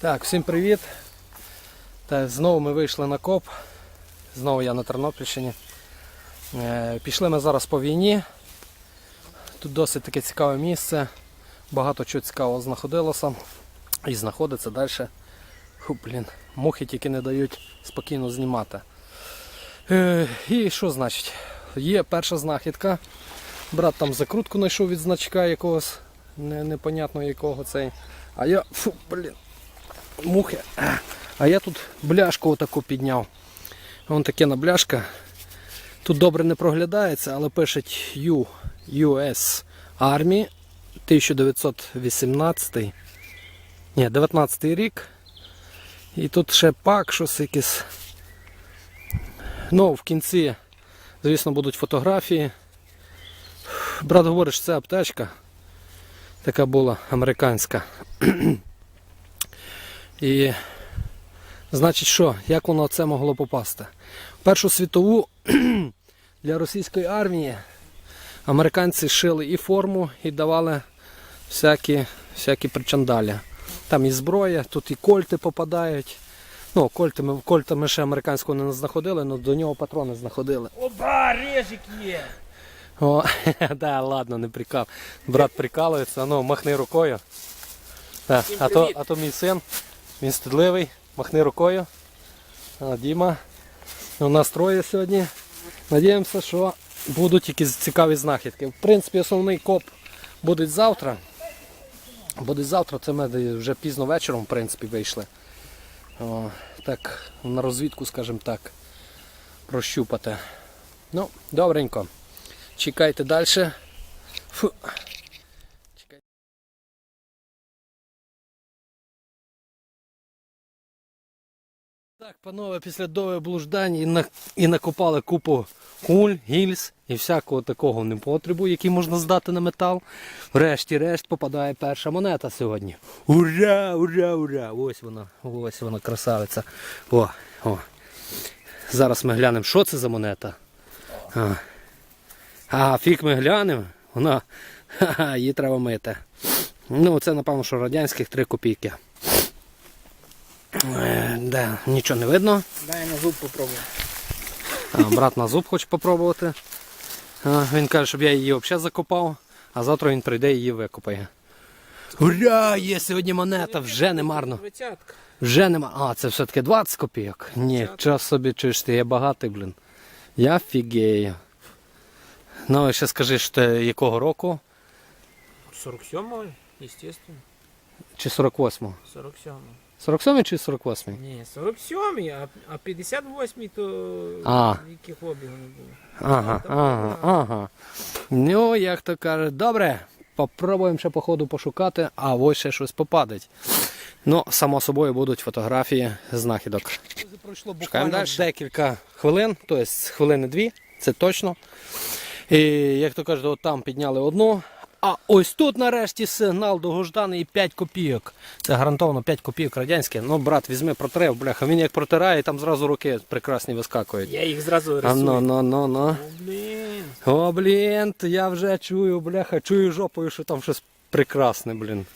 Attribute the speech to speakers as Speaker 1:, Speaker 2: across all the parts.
Speaker 1: Так, всім привіт. Так, знову ми вийшли на коп. Знову я на Тернопільщині. Е, Пішли ми зараз по війні. Тут досить таке цікаве місце. Багато чого цікавого знаходилося. І знаходиться далі. Фу, блін, мухи тільки не дають спокійно знімати. Е, І що значить? Є перша знахідка. Брат там закрутку знайшов від значка якогось, непонятно якого цей. А я, фу, блін, мухи. А я тут бляшку отаку підняв. Вон таке на бляшка. Тут добре не проглядається, але пишуть U, US Army 1918. Ні, 19 рік. І тут ще пак, щось якесь. Ну, в кінці, звісно, будуть фотографії. Брат говорить, що це аптечка. Така була американська. І значить що, як воно це могло попасти? Першу світову для російської армії американці шили і форму, і давали всякі, всякі причандалі. Там і зброя, тут і кольти попадають. Ну, кольти ми, кольта ми ще американського не знаходили, але до нього патрони знаходили.
Speaker 2: Опа, режик є!
Speaker 1: О, да, ладно, не прикал. Брат прикалується, ну махни рукою. Да, а, то, а то мій син, він стидливий, махни рукою. А, Діма. У нас троє сьогодні. Надіємося, що будуть якісь цікаві знахідки. В принципі, основний коп буде завтра. Буде завтра, це ми вже пізно вечором в принципі, вийшли. О, так, на розвідку, скажімо так, прощупати. Ну, добренько. Чекайте далі. Фу. Панове, після довгих блуждань і, на, і накопали купу куль, гільз і всякого такого непотребу, який можна здати на метал. Врешті-решт попадає перша монета сьогодні. Ура, ура, ура! Ось вона, ось вона, красавиця. О, о. Зараз ми глянемо, що це за монета. А. А фік ми глянемо, вона ха-ха, її треба мити. Ну, це, напевно, що радянських 3 копійки. Е, да, нічого не видно.
Speaker 2: Дай на зуб попробуй.
Speaker 1: А, брат на зуб хоче попробувати. А, він каже, щоб я її взагалі закопав, а завтра він прийде і її викопає. Ура! Є сьогодні монета, вже не марно. Вже нема. А, це все-таки 20 копійок. Ні, час собі чуєш, ти я багатий, блін. Я фігею. Ну, і ще скажи, що ти якого року?
Speaker 2: 47-го, естественно.
Speaker 1: Чи 48-го?
Speaker 2: 47
Speaker 1: 47 чи 48
Speaker 2: Ні, 47-й, а, а 58-й то
Speaker 1: А.
Speaker 2: яких обігу не було.
Speaker 1: Ага, ага, ага. Ну, як то кажуть, добре, попробуємо ще по ходу пошукати, а ось ще щось попадеть. Ну, само собою будуть фотографії знахідок.
Speaker 2: Пройшло
Speaker 1: Чекаємо далі декілька хвилин, тобто хвилини дві, це точно. І як то кажуть, от там підняли одну. А ось тут нарешті сигнал довгожданий 5 копійок. Це гарантовано 5 копійок радянське. Ну, брат, візьми протрив, бляха. Він як протирає, там зразу руки прекрасні вискакують.
Speaker 2: Я їх зразу
Speaker 1: А ну, ну, ну, ну.
Speaker 2: О, блін.
Speaker 1: О, блін, я вже чую, бляха, чую жопою, що там щось прекрасне, блін.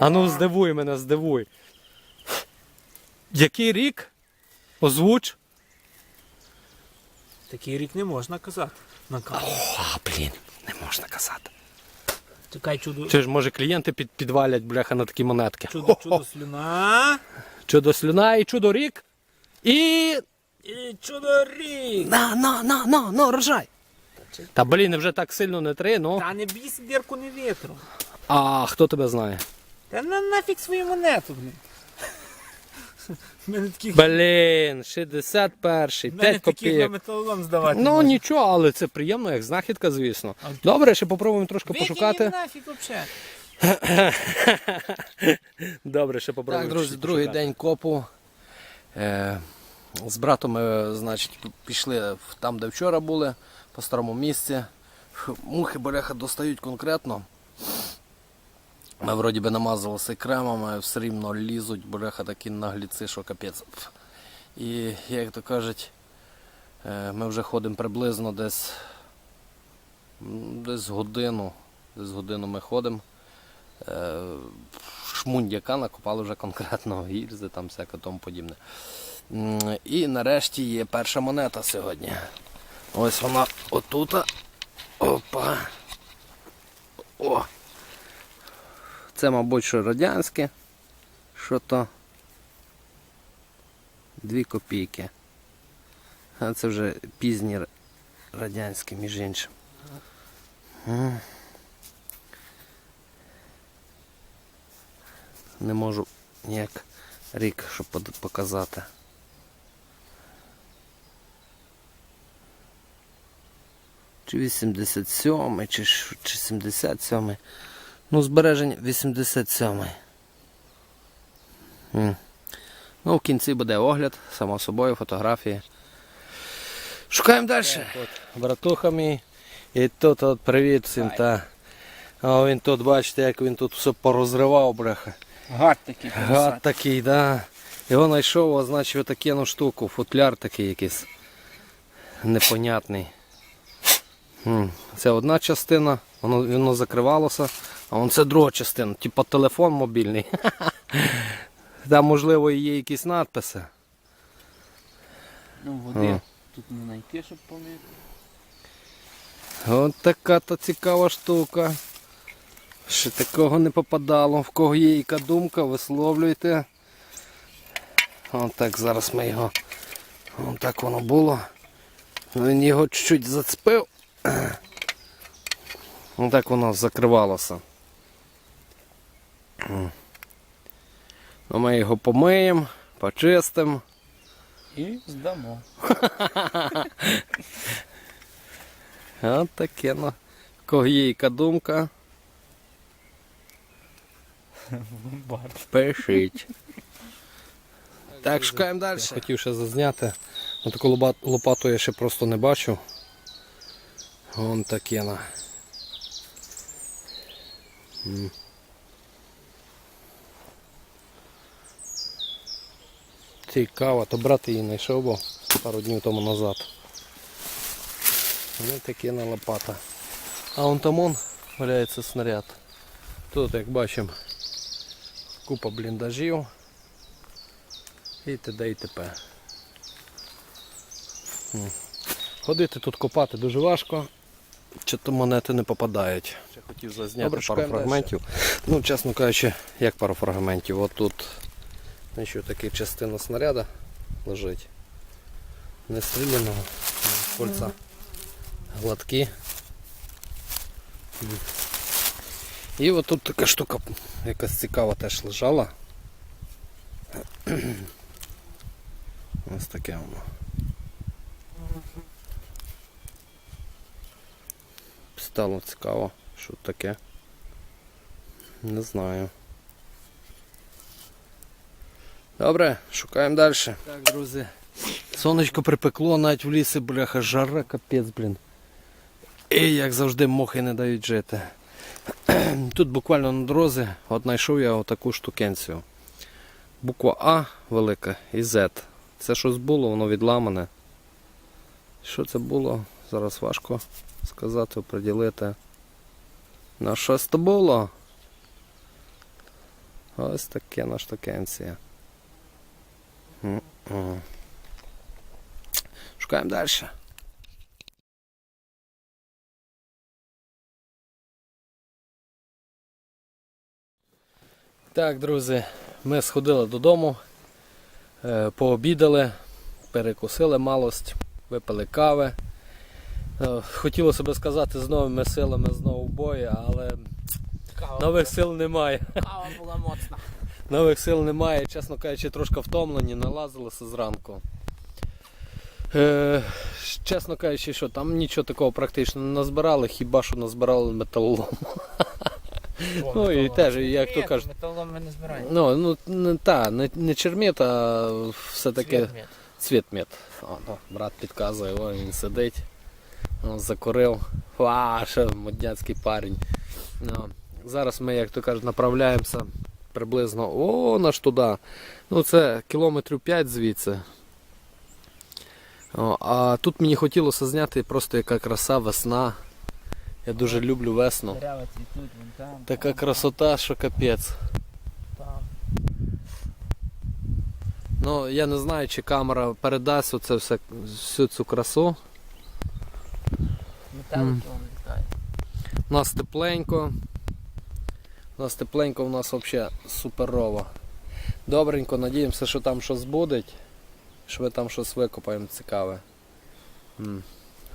Speaker 1: А ну здивуй мене, здивуй. Який рік? Озвуч?
Speaker 2: Такий рік не можна казати. На.
Speaker 1: О, блін, не можна казати.
Speaker 2: Чекай, чудо,
Speaker 1: Чи ж може клієнти під, підвалять, бляха, на такі монетки.
Speaker 2: чудо, чудо слюна.
Speaker 1: Чудо слюна і чудо рік. І.
Speaker 2: І чудо рік.
Speaker 1: На, на, на, на, на, рожай. Та блін, вже так сильно не три, ну.
Speaker 2: Та не бійся дірку не вітру.
Speaker 1: А хто тебе знає?
Speaker 2: Та на нафіг свою монету, блін. Мене таких,
Speaker 1: Блін, 61,
Speaker 2: в мене
Speaker 1: 5
Speaker 2: таких на
Speaker 1: копійок.
Speaker 2: металолом здавати.
Speaker 1: Ну
Speaker 2: можна.
Speaker 1: нічого, але це приємно, як знахідка, звісно.
Speaker 2: А
Speaker 1: Добре, ще попробуємо трошки
Speaker 2: Викинь
Speaker 1: пошукати.
Speaker 2: їм нафіг вообще.
Speaker 1: Добре, ще попробуємо. Так, друзі, другий день копу. Е, з братом ми, значить, пішли в- там, де вчора були, по старому місці. Фу, Мухи бляха достають конкретно. Ми вроді би намазалися кремом, все рівно лізуть, бляха такі нагліці, що капець. І як то кажуть, е, ми вже ходимо приблизно десь, десь годину. Десь годину ми ходимо. е, шмундяка накопали вже конкретно гільзи, там всяке тому подібне. І нарешті є перша монета сьогодні. Ось вона отута. Опа. О. Це, мабуть, що радянське. Що то? Дві копійки. А це вже пізні радянські, між іншим. Не можу ніяк рік, щоб показати. Чи 87 чи, чи 77 Ну, збереження 87 М. Ну, в кінці буде огляд, само собою, фотографії. Шукаємо далі. Тут братуха мій. І тут от привіт всім. Та. А він тут, бачите, як він тут все порозривав, бляха.
Speaker 2: Гад такий.
Speaker 1: Гад такий, да. Його знайшов, значить отаку ну, штуку, футляр такий якийсь непонятний. Це одна частина, воно, воно закривалося, а вон це друга частина, типу телефон мобільний. Там, можливо, і є якісь надписи.
Speaker 2: Ну, води
Speaker 1: О.
Speaker 2: тут не знайти, щоб помити.
Speaker 1: От така то цікава штука. Ще такого не попадало. В кого є яка думка, висловлюйте. От так зараз ми його. От так воно було. Він його чуть-чуть зацепив. От так воно закривалося. Ну, ми його помиємо, почистимо.
Speaker 2: І здамо.
Speaker 1: От таке, ну. Яка думка. Пишіть. Так, шукаємо далі. Я хотів ще зазняти. Ну, таку лопату я ще просто не бачив. Вон таке на. Цікаво, то брат її знайшов був пару днів тому назад. Ось таке на лопата. А вон там он валяється снаряд. Тут, як бачимо, купа бліндажів і т.д. і т.п. Ходити тут копати дуже важко, чи то монети не попадають. Ще хотів зазняти
Speaker 2: Добре,
Speaker 1: пару фрагментів. Ну, чесно кажучи, як пару фрагментів. От тут така частина снаряда лежить. Не стріляного, кольця гладкі. І от тут така штука якась цікава теж лежала. Ось таке воно. Стало цікаво, що таке. Не знаю. Добре, шукаємо далі. Так, друзі. Сонечко припекло, навіть в лісі, бляха, жара, капець, блін. І як завжди мохи не дають жити. Тут буквально на дорозі от знайшов я отаку штукенцію. Буква А велика і Z. Це щось було, воно відламане. Що це було? Зараз важко сказати, оприділити. На що це було? Ось таке на штукенція. Шукаємо далі. Так, друзі, ми сходили додому, е, пообідали, перекусили малость, випили кави. Е, Хотілося би сказати з новими силами знову бої, але нових сил немає.
Speaker 2: Кава була моцна.
Speaker 1: Нових сил немає, чесно кажучи, трошки втомлені, налазилися зранку. Е, чесно кажучи, що там нічого такого практично не назбирали, хіба що назбирали металолом. Ну, і теж, як то кажуть-
Speaker 2: Металом ми не збираємо.
Speaker 1: Ну, ну не, та, не, не чермет, а все-таки
Speaker 2: Цвіт
Speaker 1: цвітмет. О, ну, брат підказує, він сидить, о, закурив. Ва, ще модняцький парень. Ну, зараз ми, як то кажуть, направляємося приблизно о, наш туди. Ну, це кілометрів 5 звідси. О, а тут мені хотілося зняти просто яка краса, весна. Я дуже люблю весну. Така красота, що капець. Ну, я не знаю, чи камера передасть оце все, всю цю красу.
Speaker 2: Метелики вон літають.
Speaker 1: У нас тепленько. У нас тепленько, у нас взагалі суперово. Добренько, надіємося, що там щось буде. Що ми там щось викопаємо цікаве. М.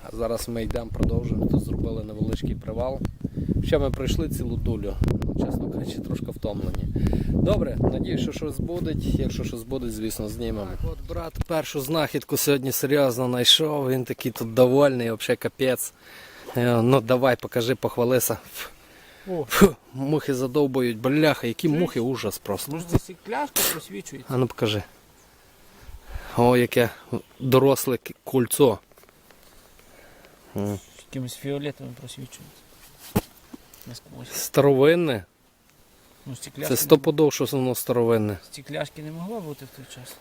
Speaker 1: А зараз ми йдемо, продовжуємо. Тут зробили невеличкий привал. Ще ми пройшли цілу дулю. Ну, Чесно кажучи, трошки втомлені. Добре, надію, що щось буде. Якщо щось буде, звісно, знімемо. Так, от брат першу знахідку сьогодні серйозно знайшов. Він такий тут довольний, взагалі капець. Е, Ну давай, покажи, похвалися.
Speaker 2: О,
Speaker 1: Фу, мухи задовбують, бляха, які мухи, ужас просто.
Speaker 2: може це сікляшка просвічується?
Speaker 1: А ну покажи. О, яке доросле к- кульцо. М,
Speaker 2: Якимось фіолетовим просвічується.
Speaker 1: Старовинне.
Speaker 2: Ну,
Speaker 1: Це стопудов, що воно старовинне.
Speaker 2: стекляшки не могло бути в той час.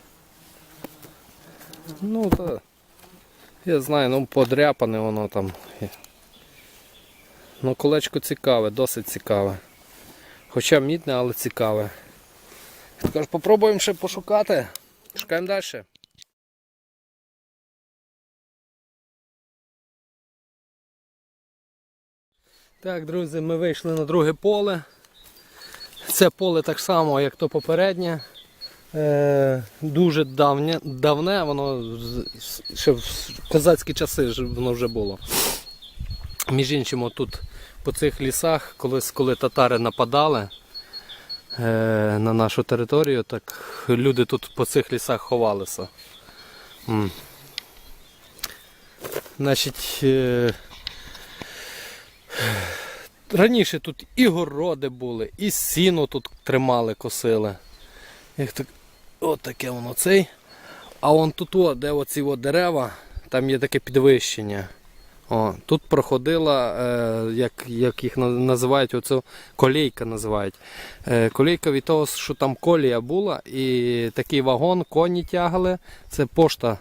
Speaker 1: Ну так. Я знаю, ну подряпане воно там. Ну, колечко цікаве, досить цікаве. Хоча мідне, але цікаве. Тож попробуємо ще пошукати. Шукаємо далі. Так, друзі, ми вийшли на друге поле. Це поле так само, як то попереднє. Е, дуже давнє, давне, воно ще в козацькі часи воно вже було. Між іншим, тут по цих лісах, колись, коли татари нападали е, на нашу територію, так люди тут по цих лісах ховалися. М. Значить, е, раніше тут і городи були, і сіно тут тримали, косили. Як так, от таке воно цей. А вон тут, о, де оці от дерева, там є таке підвищення. О, тут проходила, е, як, як їх називають, оцю колійка називають. Е, колійка від того, що там колія була, і такий вагон, коні тягали, це пошта,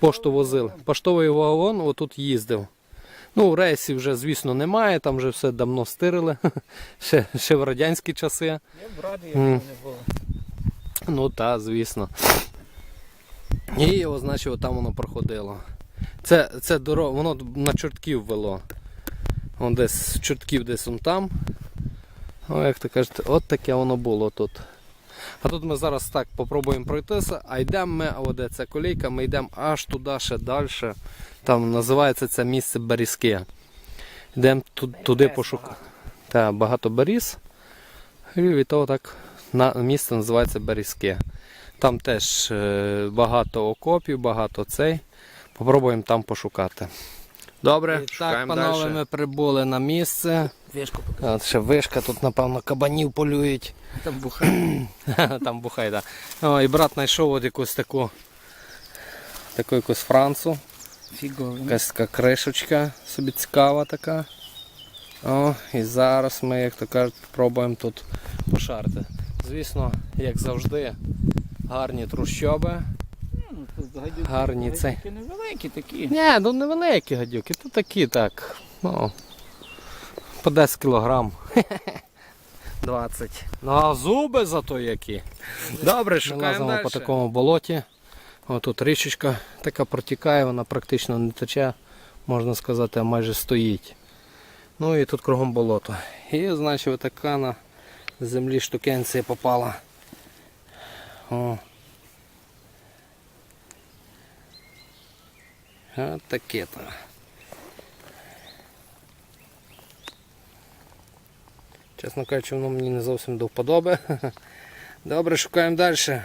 Speaker 1: пошту возили. Поштовий вагон отут їздив. Ну, рейсів вже, звісно, немає, там вже все давно стирили, ще, ще в радянські часи.
Speaker 2: Я в раді, як не було.
Speaker 1: Ну так, звісно. І значить, там воно проходило. Це, це дорога, воно на чортків вело. Вон десь чортків десь он там. О, як то кажете, от таке воно було тут. А тут ми зараз так попробуємо пройтися, а йдемо ми, от де ця колійка, ми йдемо аж туди ще далі. Там називається це місце Берізки. Йдемо ту- туди пошукати. Так, багато беріз. І від того так на, місце називається Берізки. Там теж е, багато окопів, багато цей. Попробуємо там пошукати. Добре, так,
Speaker 3: шукаємо
Speaker 1: панове,
Speaker 3: дальше.
Speaker 1: ми прибули на місце.
Speaker 2: Вишку.
Speaker 1: От ще вишка, тут, напевно, кабанів полюють.
Speaker 2: Там бухає.
Speaker 1: Там бухай, так. О, і брат знайшов от якусь таку, таку якусь францу.
Speaker 2: Фігово.
Speaker 1: Якась така кришечка собі цікава така. О, і зараз ми, як то кажуть, спробуємо тут пошарити. Звісно, як завжди, гарні трущоби. Гарні
Speaker 2: гадюки
Speaker 1: цей.
Speaker 2: невеликі такі.
Speaker 1: Ні, ну невеликі гадюки, то такі так. Ну, по 10 кілограм. 20. Ну а зуби зато які. Добре, шукаємо
Speaker 3: лазимо
Speaker 1: далі. по такому болоті. О, тут річечка така протікає, вона практично не тече, можна сказати, а майже стоїть. Ну і тут кругом болото. І значить така на землі штукенція попала. О. От таке то. Чесно кажучи, воно мені не зовсім до вподоби. Добре, шукаємо далі.